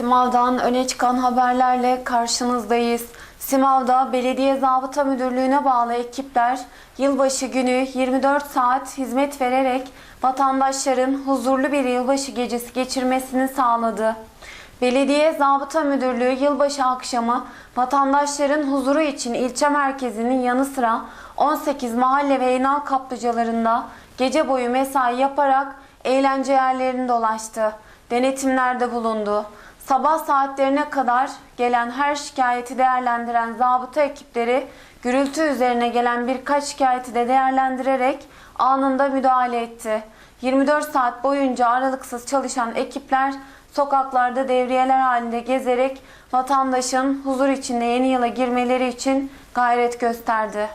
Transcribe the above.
Simav'dan öne çıkan haberlerle karşınızdayız. Simav'da Belediye Zabıta Müdürlüğü'ne bağlı ekipler yılbaşı günü 24 saat hizmet vererek vatandaşların huzurlu bir yılbaşı gecesi geçirmesini sağladı. Belediye Zabıta Müdürlüğü yılbaşı akşamı vatandaşların huzuru için ilçe merkezinin yanı sıra 18 mahalle ve inal kaplıcalarında gece boyu mesai yaparak eğlence yerlerini dolaştı. Denetimlerde bulundu. Sabah saatlerine kadar gelen her şikayeti değerlendiren zabıta ekipleri gürültü üzerine gelen birkaç şikayeti de değerlendirerek anında müdahale etti. 24 saat boyunca aralıksız çalışan ekipler sokaklarda devriyeler halinde gezerek vatandaşın huzur içinde yeni yıla girmeleri için gayret gösterdi.